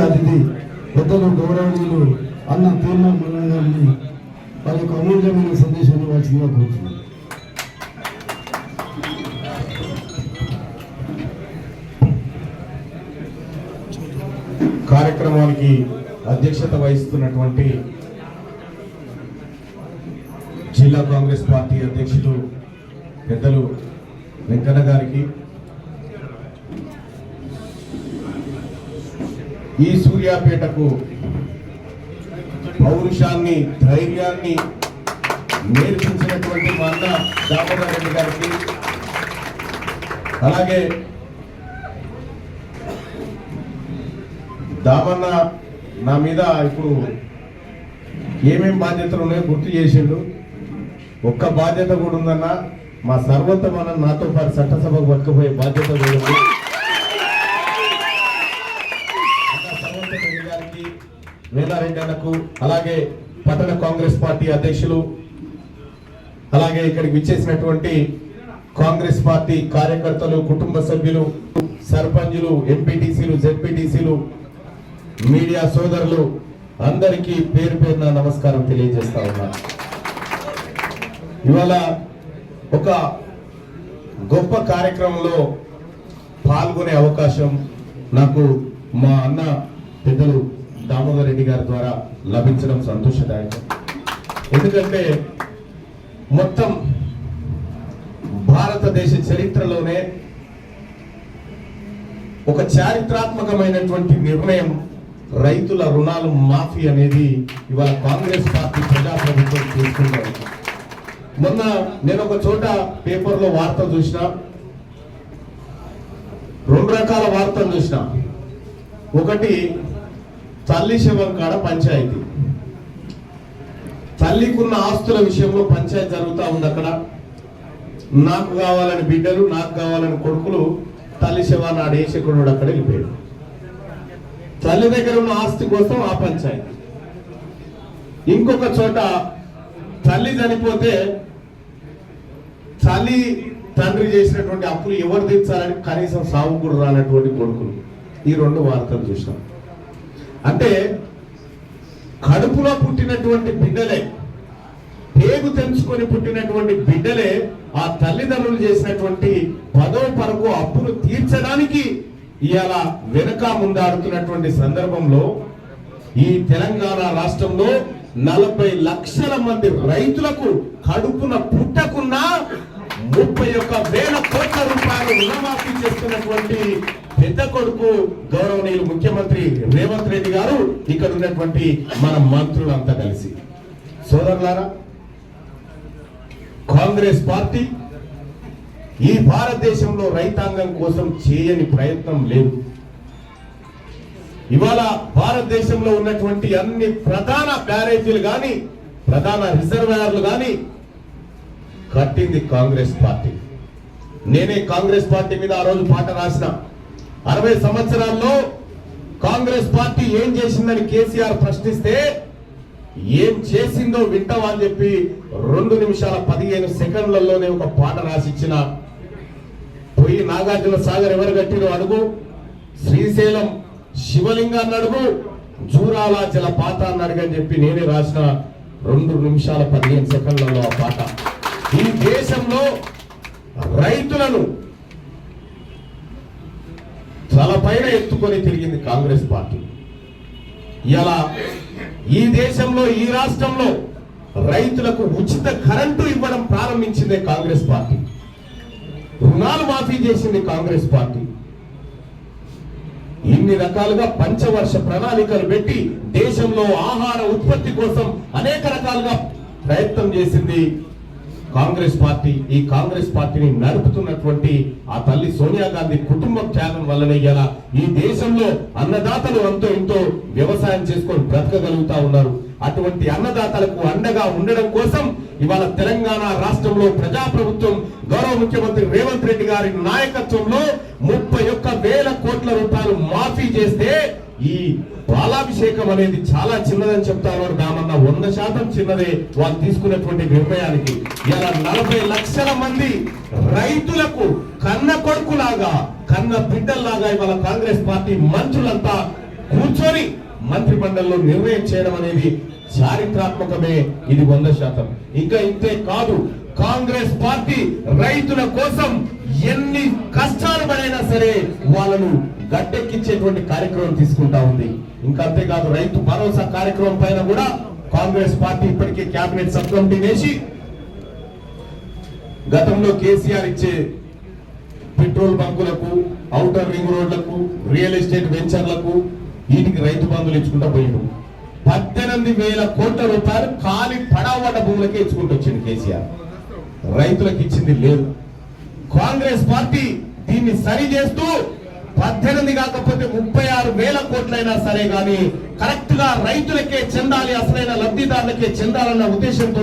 అతిథి పెద్దలు గౌరవనీయులు అన్న తీర్మ మల్లన్న గారిని వారి యొక్క అమూల్యమైన సందేశాన్ని ఇవ్వాల్సిందిగా కోరుతున్నాను కార్యక్రమానికి అధ్యక్షత వహిస్తున్నటువంటి జిల్లా కాంగ్రెస్ పార్టీ అధ్యక్షులు పెద్దలు వెంకన్న గారికి ఈ సూర్యాపేటకు పౌరుషాన్ని ధైర్యాన్ని నేర్పించినటువంటి మా అన్న దామోదర్ రెడ్డి గారికి. అలాగే దామన్న నా మీద ఇప్పుడు ఏమేమి బాధ్యతలు ఉన్నాయో గుర్తు చేసిండు. ఒక్క బాధ్యత కూడా ఉందన్న మా సర్వోత్తమన్న నాతో పాటు చట్టసభకు పట్టుకుపోయే బాధ్యత కూడా ఉంది అన్న సర్వోత్తమ రెడ్డి గారికి వేదారెడ్డి అన్నకు అలాగే పట్టణ కాంగ్రెస్ పార్టీ అధ్యక్షులు అలాగే ఇక్కడికి విచ్చేసినటువంటి కాంగ్రెస్ పార్టీ కార్యకర్తలు కుటుంబ సభ్యులు సర్పంచులు ఎంపీటీసీలు జెడ్పీటీసీలు మీడియా సోదరులు అందరికీ పేరు పేరున నమస్కారం తెలియజేస్తా ఉన్నా. ఇవాళ ఒక గొప్ప కార్యక్రమంలో పాల్గొనే అవకాశం నాకు మా అన్న పెద్దలు దామోదర్ రెడ్డి గారి ద్వారా లభించడం సంతోషదాయకం. ఎందుకంటే మొత్తం భారతదేశ చరిత్రలోనే ఒక చారిత్రాత్మకమైనటువంటి నిర్ణయం రైతుల రుణాలు మాఫీ అనేది ఇవాళ కాంగ్రెస్ పార్టీ ప్రజాప్రభుత్వం తీసుకుంటారు మొన్న నేను ఒక చోట పేపర్లో వార్త చూసిన రెండు రకాల వార్తలు చూసిన. ఒకటి తల్లి శవం కాడ పంచాయతీ. తల్లికున్న ఆస్తుల విషయంలో పంచాయతీ జరుగుతూ ఉంది అక్కడ. నాకు కావాలని బిడ్డలు నాకు కావాలని కొడుకులు తల్లి శవాన్ని ఆడేసి కొడుకు అక్కడ వెళ్ళిపోయాడు. తల్లి దగ్గర ఉన్న ఆస్తి కోసం ఆ పంచాయతీ. ఇంకొక చోట తల్లి చనిపోతే తల్లి తండ్రి చేసినటువంటి అప్పులు ఎవరు తీర్చాలని కనీసం సాగు కూడా రానటువంటి కొడుకులు. ఈ రెండు వార్తలు చూసినాం. అంటే కడుపులో పుట్టినటువంటి బిడ్డలే పేగు తెంచుకొని పుట్టినటువంటి బిడ్డలే ఆ తల్లిదండ్రులు చేసినటువంటి పదో పరకు అప్పులు తీర్చడానికి ఇవాళ వెనక ముందాడుతున్నటువంటి సందర్భంలో ఈ తెలంగాణ రాష్ట్రంలో నలభై లక్షల మంది రైతులకు కడుపున పుట్టకున్నా ముప్పై ఒక్క వేల కోట్ల రూపాయలు రుణమాఫీ చేస్తున్నటువంటి పెద్ద కొడుకు గౌరవనీయులు ముఖ్యమంత్రి రేవంత్ రెడ్డి గారు ఇక్కడ ఉన్నటువంటి మన మంత్రులంతా కలిసి. సోదరులారా కాంగ్రెస్ పార్టీ ఈ భారతదేశంలో రైతాంగం కోసం చేయని ప్రయత్నం లేదు. ఇవాళ భారతదేశంలో ఉన్నటువంటి అన్ని ప్రధాన బ్యారేజీలు కానీ ప్రధాన రిజర్వాయర్లు కానీ కట్టింది కాంగ్రెస్ పార్టీ. నేనే కాంగ్రెస్ పార్టీ మీద ఆ రోజు పాట రాసిన. అరవై సంవత్సరాల్లో కాంగ్రెస్ పార్టీ ఏం చేసిందని కేసీఆర్ ప్రశ్నిస్తే ఏం చేసిందో వింటావా అని చెప్పి రెండు నిమిషాల పదిహేను సెకండ్లలోనే ఒక పాట రాసిచ్చిన పోయి నాగార్జున సాగర్ ఎవరు కట్టిరో అడుగు. శ్రీశైలం శివలింగాన్ని అడుగు. జూరాల జలపాతాన్ని అడుగని చెప్పి నేనే రాసిన రెండు నిమిషాల పదిహేను సెకండ్లలో ఆ పాట. ఈ దేశంలో రైతులను తలపైన ఎత్తుకొని తిరిగింది కాంగ్రెస్ పార్టీ. ఇలా ఈ దేశంలో ఈ రాష్ట్రంలో రైతులకు ఉచిత కరెంటు ఇవ్వడం ప్రారంభించిందే కాంగ్రెస్ పార్టీ. రుణాలు మాఫీ చేసింది కాంగ్రెస్ పార్టీ. ఇన్ని రకాలుగా పంచవర్ష ప్రణాళికలు పెట్టి దేశంలో ఆహార ఉత్పత్తి కోసం అనేక రకాలుగా ప్రయత్నం చేసింది కాంగ్రెస్ పార్టీ ఈ కాంగ్రెస్ పార్టీని నడుపుతున్నటువంటి ఆ తల్లి సోనియా గాంధీ కుటుంబ త్యాగం వల్లనే ఇలా ఈ దేశంలో అన్నదాతలు అంతో ఇంతో వ్యవసాయం చేసుకొని బ్రతకగలుగుతా ఉన్నారు. అటువంటి అన్నదాతలకు అండగా ఉండడం కోసం ఇవాళ తెలంగాణ రాష్ట్రంలో ప్రజాప్రభుత్వం గౌరవ ముఖ్యమంత్రి రేవంత్ రెడ్డి గారి నాయకత్వంలో ముప్పై ఒక్క వేల కోట్ల రూపాయలు మాఫీ చేస్తే ఈ బాలాభిషేకం అనేది చాలా చిన్నదని చెప్తారు. దామన్న వంద శాతం చిన్నదే. వాళ్ళు తీసుకున్నటువంటి నిర్ణయానికి ఇలా నలభై లక్షల మంది రైతులకు కన్న కొడుకులాగా కన్న బిడ్డల్లాగా ఇవాళ కాంగ్రెస్ పార్టీ మంత్రులంతా కూర్చొని మంత్రి మండలిలో నిర్ణయం చేయడం అనేది చారిత్రాత్మకమే. ఇది వంద శాతం. ఇంకా ఇంతే కాదు. కాంగ్రెస్ పార్టీ రైతుల కోసం ఎన్ని కష్టాలు పడైనా సరే వాళ్ళను గట్టెక్కించేటువంటి కార్యక్రమం తీసుకుంటా ఉంది. ఇంకా అంతేకాదు రైతు భరోసా కార్యక్రమం పైన కూడా కాంగ్రెస్ పార్టీ ఇప్పటికే కేబినెట్ సబ్ కమిటీ వేసి గతంలో కేసీఆర్ ఇచ్చే పెట్రోల్ బంకులకు అవుటర్ రింగ్ రోడ్లకు రియల్ ఎస్టేట్ వెంచర్లకు వీటికి రైతు బంధువులు ఇచ్చుకుంటా పోయిండు. పద్దెనిమిది వేల కోట్ల రూపాయలు ఖాళీ పడవట భూములకే ఇచ్చుకుంటూ వచ్చింది కేసీఆర్. రైతులకు ఇచ్చింది లేదు. కాంగ్రెస్ పార్టీ దీన్ని సరి చేస్తూ పద్దెనిమిది కాకపోతే ముప్పై ఆరు వేల కోట్లైనా సరే గాని కరెక్ట్గా రైతులకే చెందాలి అసలైన లబ్ధిదారులకే చెందాలన్న ఉద్దేశంతో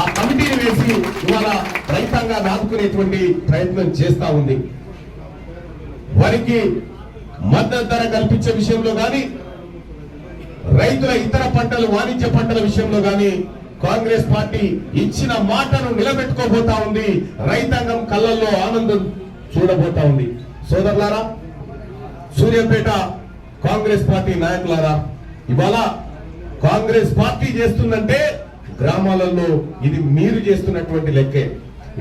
ఆ కమిటీని వేసి ఇవాళ రైతాంగాన్ని ఆదుకునేటువంటి ప్రయత్నం చేస్తా ఉంది. వారికి మద్దతు ధర కల్పించే విషయంలో గాని రైతుల ఇతర పంటలు వాణిజ్య పంటల విషయంలో గాని కాంగ్రెస్ పార్టీ ఇచ్చిన మాటను నిలబెట్టుకోబోతా ఉంది. రైతాంగం కళ్ళల్లో ఆనందం చూడబోతా ఉంది. సోదరులారా సూర్యాపేట కాంగ్రెస్ పార్టీ నాయకులారా ఇవాళ కాంగ్రెస్ పార్టీ చేస్తుందంటే గ్రామాలలో ఇది మీరు చేస్తున్నటువంటి లెక్కే.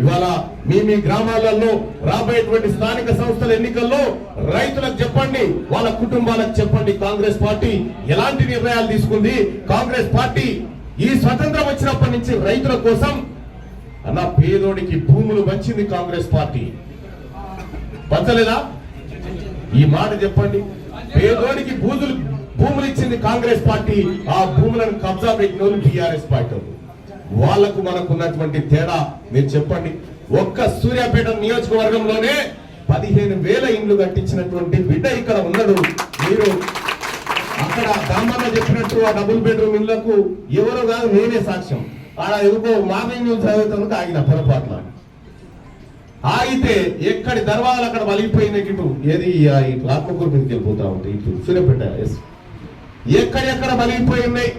ఇవాళ మీ మీ గ్రామాలలో రాబోయేటువంటి స్థానిక సంస్థల ఎన్నికల్లో రైతులకు చెప్పండి వాళ్ళ కుటుంబాలకు చెప్పండి కాంగ్రెస్ పార్టీ ఎలాంటి నిర్ణయాలు తీసుకుంది కాంగ్రెస్ పార్టీ ఈ స్వతంత్రం వచ్చినప్పటి నుంచి రైతుల కోసం అన్న పేదోడికి భూములు వచ్చింది కాంగ్రెస్ పార్టీ. పంచలేదా? ఈ మాట చెప్పండి. పేదోడికి భూములు భూములు ఇచ్చింది కాంగ్రెస్ పార్టీ ఆ భూములను కబ్జా పెట్టిన టీఆర్ఎస్ పార్టీ వాళ్ళకు మనకు ఉన్నటువంటి తేడా మీరు చెప్పండి. ఒక్క సూర్యాపేట నియోజకవర్గంలోనే పదిహేను వేల ఇండ్లు కట్టించినటువంటి బిడ్డ ఇక్కడ ఉన్నాడు. మీరు అక్కడ దామన్న చెప్పినట్టు ఆ డబుల్ బెడ్రూమ్ ఇళ్ళకు ఎవరో కాదు నేనే సాక్ష్యం. ఆడ ఎందుకో మార్నింగ్ న్యూస్ చదువుతాను ఆగిన పొరపాట్ల ఆగితే ఎక్కడి దర్వాజాలు అక్కడ వలిగిపోయినాయి ఇటు ఏది? ఆ ఇటు ఆత్మకూరు మీదకి వెళ్ళిపోతా ఉంటాయి ఇటు సూర్యపేట ఎస్. ఎక్కడెక్కడ వలిగిపోయి ఉన్నాయి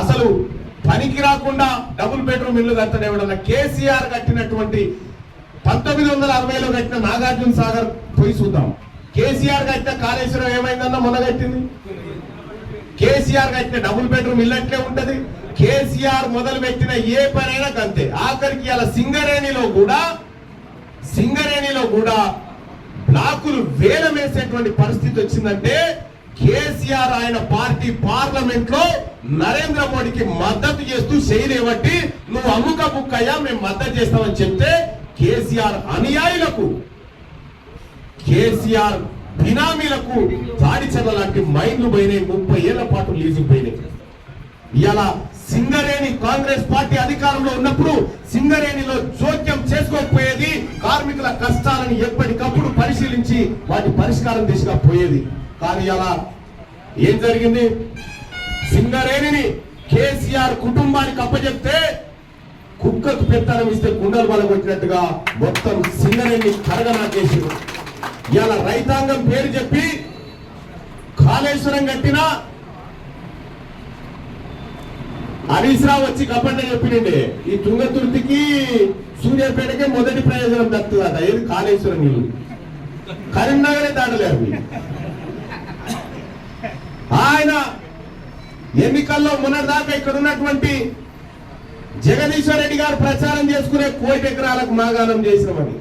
అసలు పనికి రాకుండా డబుల్ బెడ్రూమ్ ఇల్లు కట్టడం ఎవడన్నా కేసీఆర్ కట్టినటువంటి పంతొమ్మిది వందల అరవైలో కట్టిన నాగార్జున సాగర్ పోయి చూద్దాం. కేసీఆర్ కట్టిన కాళేశ్వరం ఏమైందన్నా మొన్న కట్టింది? కేసీఆర్ కట్టిన డబుల్ బెడ్రూమ్ ఇల్లు అట్లే ఉంటది? కేసీఆర్ మొదలు పెట్టిన ఏ పనైనా కంతే ఆఖరికి అలా సింగరేణిలో కూడా సింగరేణిలో కూడా బ్లాకులు వేలమేసేటువంటి పరిస్థితి వచ్చిందంటే కేసీఆర్ ఆయన పార్టీ పార్లమెంట్లో నరేంద్ర మోడీకి మద్దతు చేస్తూ చేయలేబట్టి నువ్వు అమ్ముక బుక్కయ్యా మేము మద్దతు చేస్తామని చెప్తే కేసీఆర్ అనుయాయులకు కేసీఆర్ బినామీలకు దాడిచర్ల లాంటి మైండ్లు పోయినాయి. ముప్పై ఏళ్ళ పాటు లీజు పోయినాయి. ఇలా సింగరేణి కాంగ్రెస్ పార్టీ అధికారంలో ఉన్నప్పుడు సింగరేణిలో జోక్యం చేసుకోకపోయేది కార్మికుల కష్టాలను ఎప్పటికప్పుడు పరిశీలించి వాటి పరిష్కారం దిశగా పోయేది. కానీ అలా ఏం జరిగింది? సింగరేణిని కేసీఆర్ కుటుంబానికి అప్పచెప్తే కుక్కకు పెత్తనం ఇస్తే గుండెలు బలగొట్టినట్టుగా మొత్తం సింగరేణి కరగనాకేసారు ఇలా రైతాంగం పేరు చెప్పి కాళేశ్వరం కట్టినా హరీశ్రావు వచ్చి కప్పండి చెప్పిండే ఈ తుంగతుర్తికి సూర్యాపేటకే మొదటి ప్రయోజనం దక్కుతుందట. ఏది కాళేశ్వరం నీళ్ళు? కరీంనగరే దాటలేరు ఆయన ఎన్నికల్లో మొన్నటిదాకా ఇక్కడ ఉన్నటువంటి జగదీశ్వర్ రెడ్డి గారు ప్రచారం చేసుకునే కోటి ఎకరాలకు మాగాణం చేసినామని.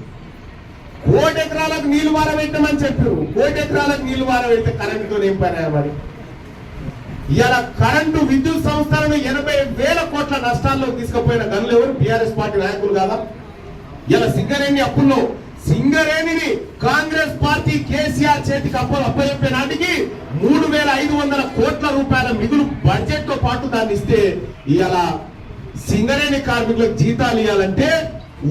కోటి ఎకరాలకు నీళ్ళు వారబెట్టమని చెప్పారు. కోటి ఎకరాలకు నీళ్ళు వారబెడితే కరెంటుతో ఏం పని మరి? ఇవాళ కరెంటు విద్యుత్ సంస్థలను ఎనభై వేల కోట్ల నష్టాల్లో తీసుకుపోయిన గనులు ఎవరు? బీఆర్ఎస్ పార్టీ నాయకులు కాదా? ఇలా సింగరేణి అప్పుల్లో సింగరేణిని కాంగ్రెస్ పార్టీ కేసీఆర్ చేతికి అప్పులు అప్పచెప్పే నాటికి మూడు వేల ఐదు వందల కోట్ల రూపాయల మిగులు బడ్జెట్తో పాటు దాన్ని ఇస్తే ఇలా సింగరేణి కార్మికులకు జీతాలు ఇవ్వాలంటే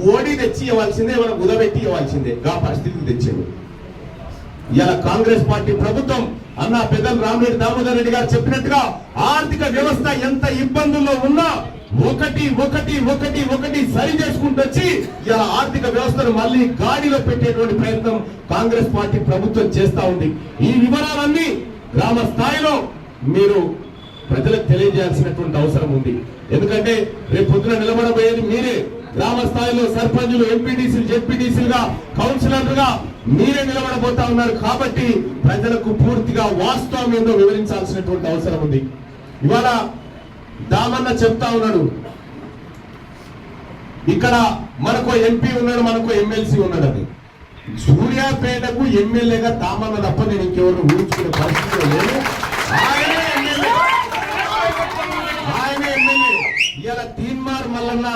ఓడి తెచ్చి ఇవ్వాల్సిందే మనం ఉదబెట్టి ఇవ్వాల్సిందే ఆ పరిస్థితికి తెచ్చాడు ఇలా కాంగ్రెస్ పార్టీ ప్రభుత్వం అన్న పెద్దలు రామరెడ్డి దామోదర్ రెడ్డి గారు చెప్పినట్టుగా ఆర్థిక వ్యవస్థ ఎంత ఇబ్బందుల్లో ఉన్నా ఒకటి ఒకటి ఒకటి ఒకటి సరి చేసుకుంటూ వచ్చి ఇలా ఆర్థిక వ్యవస్థను మళ్ళీ గాడిలో పెట్టేటువంటి ప్రయత్నం కాంగ్రెస్ పార్టీ ప్రభుత్వం చేస్తా ఉంది. ఈ వివరాలన్నీ గ్రామ స్థాయిలో మీరు ప్రజలకు తెలియజేయాల్సినటువంటి అవసరం ఉంది. ఎందుకంటే రేపు పొద్దున నిలబడబోయేది మీరే. గ్రామ స్థాయిలో సర్పంచులు ఎంపీటీసీలు జెడ్పీటీసీలుగా కౌన్సిలర్లుగా మీరే నిలబడబోతా ఉన్నారు కాబట్టి ప్రజలకు పూర్తిగా వాస్తవం ఏందో వివరించాల్సినటువంటి అవసరం ఉంది. ఇవాళ దామన్న చెప్తా ఉన్నాడు. ఇక్కడ మనకు ఎంపీ ఉన్నాడు మనకు ఎమ్మెల్సీ ఉన్నాడు అది. సూర్యాపేటకు ఎమ్మెల్యేగా దామన్న తప్ప నేను ఇంకెవరు ఊహించుకునే పరిస్థితి లేదు. ఆయనే ఎమ్మెల్యే. ఎమ్మెల్యే. ఇవాళ తీన్మార్ మల్లన్న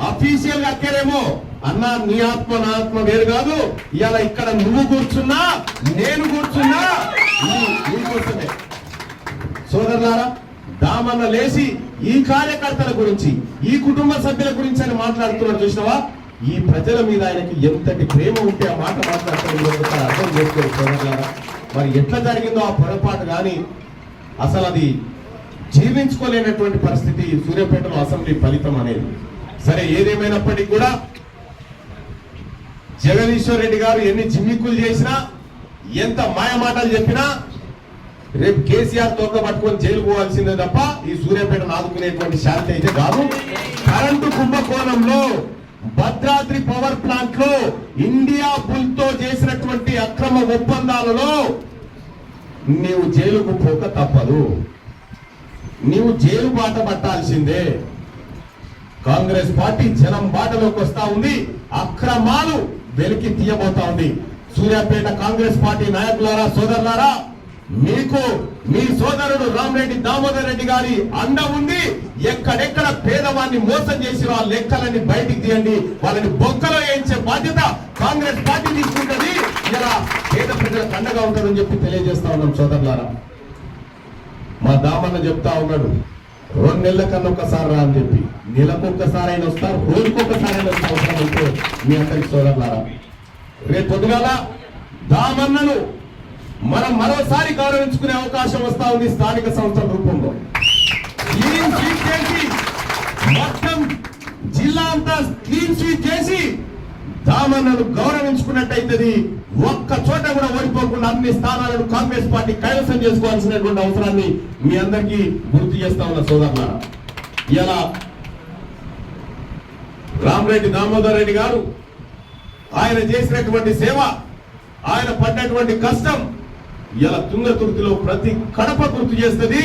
అఫీషియల్గా అక్కారేమో అన్న నీ ఆత్మ నా ఆత్మ వేరు కాదు. ఇవాళ ఇక్కడ నువ్వు కూర్చున్నా నేను కూర్చున్నా. నీ- కూర్చునే సోదరులారా దామన్న లేచి ఈ కార్యకర్తల గురించి ఈ కుటుంబ సభ్యుల గురించి అని మాట్లాడుతున్నాడు చూసినావా? ఈ ప్రజల మీద ఆయనకి ఎంతటి ప్రేమ ఉంటే ఆ మాట మాట్లాడుతున్నాడు అర్థం చేసుకోరు సోదరులారా. మరి ఎట్లా జరిగిందో ఆ పొరపాటు కానీ అసలు అది జీర్ణించుకోలేనటువంటి పరిస్థితి సూర్యాపేటలో అసెంబ్లీ ఫలితం అనేది. సరే ఏదేమైనప్పటికీ కూడా జగదీశ్వర్ రెడ్డి గారు ఎన్ని చిమ్మిక్కులు చేసినా ఎంత మాయమాటలు చెప్పినా రేపు కేసీఆర్ తోక పట్టుకొని జైలు పోవాల్సిందే తప్ప ఈ సూర్యాపేటను ఆదుకునేటువంటి శాంతి అయితే కాదు. కరెంటు కుంభకోణంలో భద్రాద్రి పవర్ ప్లాంట్లో ఇండియా బుల్తో చేసినటువంటి అక్రమ ఒప్పందాలలో నీవు జైలుకు పోక తప్పదు. నీవు జైలు బాట పట్టాల్సిందే. కాంగ్రెస్ పార్టీ జనం బాటలోకి వస్తా ఉంది. అక్రమాలు వెలికి తీయబోతా ఉంది. సూర్యాపేట కాంగ్రెస్ పార్టీ నాయకులారా సోదరులారా మీకు మీ సోదరుడు రామరెడ్డి దామోదర్ రెడ్డి గారి అండ ఉంది. ఎక్కడెక్కడ పేదవాన్ని మోసం చేసి వాళ్ళ లెక్కలని బయటికి తీయండి. వాళ్ళని బొక్కలో వేయించే బాధ్యత కాంగ్రెస్ పార్టీ తీసుకుంటుంది. ఇలా పేద ప్రజలకు అండగా ఉంటుందని చెప్పి తెలియజేస్తా ఉన్నాం సోదరులారా. మా దామన్న చెప్తా ఉన్నాడు. రెండు నెలల కన్నా ఒక్కసారి రా అని చెప్పి. నెలకు ఒక్కసారి అయినా వస్తారు రోజుకొకసారి అయినా వస్తారు. అవసరం మీ అందరికి సోదరులారా. రేపు పొద్దుగాల దామన్నను మనం మరోసారి గౌరవించుకునే అవకాశం వస్తా ఉంది స్థానిక సంస్థల రూపంలో. క్లీన్ స్వీప్ చేసి మొత్తం జిల్లా అంతా క్లీన్ స్వీప్ చేసి దామన్నను గౌరవించుకున్నట్టయితే ఒక్క చోట కూడా ఓడిపోకుండా అన్ని స్థానాలను కాంగ్రెస్ పార్టీ కైవసం చేసుకోవాల్సినటువంటి అవసరాన్ని మీ అందరికీ గుర్తు చేస్తా ఉన్న సోదరులారా. ఇలా రామరెడ్డి దామోదర్ రెడ్డి గారు ఆయన చేసినటువంటి సేవ ఆయన పడ్డటువంటి కష్టం ఇలా తుంగతుర్తిలో ప్రతి కడప గుర్తు చేస్తుంది.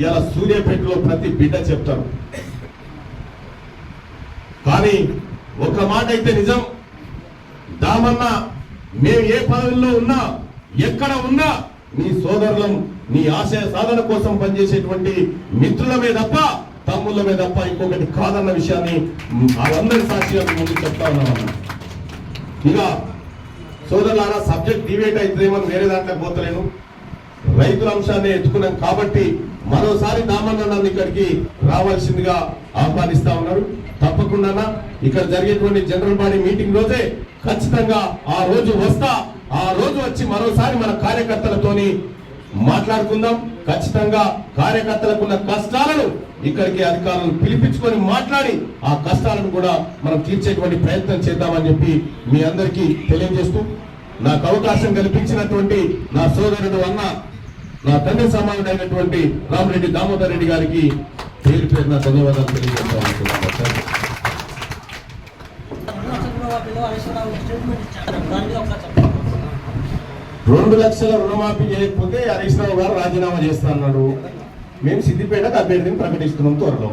ఇలా సూర్యాపేటలో ప్రతి బిడ్డ చెప్తారు. కానీ ఒక మాట అయితే నిజం. దామన్న మేము ఏ పదవుల్లో ఉన్నా ఎక్కడ ఉన్నా నీ సోదరులం నీ ఆశయ సాధన కోసం పనిచేసేటువంటి మిత్రులమే తప్ప తమ్ముళ్ళమే తప్ప ఇంకొకటి కాదన్న విషయాన్ని వాళ్ళందరి సాక్షిగా ముందు చెప్తా ఉన్నామన్న ఇక సోదరులారా సబ్జెక్ట్ డివేట్ అవుతుందేమో వేరే దాంట్లో పోతలేను. రైతుల అంశాన్ని ఎత్తుకున్నాం కాబట్టి మరోసారి దామన్న నన్ను ఇక్కడికి రావాల్సిందిగా ఆహ్వానిస్తా ఉన్నారు. తప్పకుండా ఇక్కడ జరిగేటువంటి జనరల్ బాడీ మీటింగ్ రోజే ఖచ్చితంగా ఆ రోజు వస్తా ఆ రోజు వచ్చి మరోసారి మన కార్యకర్తలతోని మాట్లాడుకుందాం. ఖచ్చితంగా కార్యకర్తలకు ఉన్న కష్టాలను ఇక్కడికి అధికారులను పిలిపించుకొని మాట్లాడి ఆ కష్టాలను కూడా మనం తీర్చేటువంటి ప్రయత్నం చేద్దామని చెప్పి మీ అందరికీ తెలియజేస్తూ నాకు అవకాశం కల్పించినటువంటి నా సోదరుడు అన్న నా తండ్రి సమానుడైనటువంటి రామరెడ్డి దామోదర్ రెడ్డి గారికి పేరు పేరున ధన్యవాదాలు తెలియజేస్తా ఉంటున్నాను రెండు లక్షల రుణమాఫీ చేయకపోతే హరీష్ రావు గారు రాజీనామా చేస్తా అన్నాడు. మేము సిద్దిపేటకు అభ్యర్థిని ప్రకటిస్తున్నాం త్వరలో.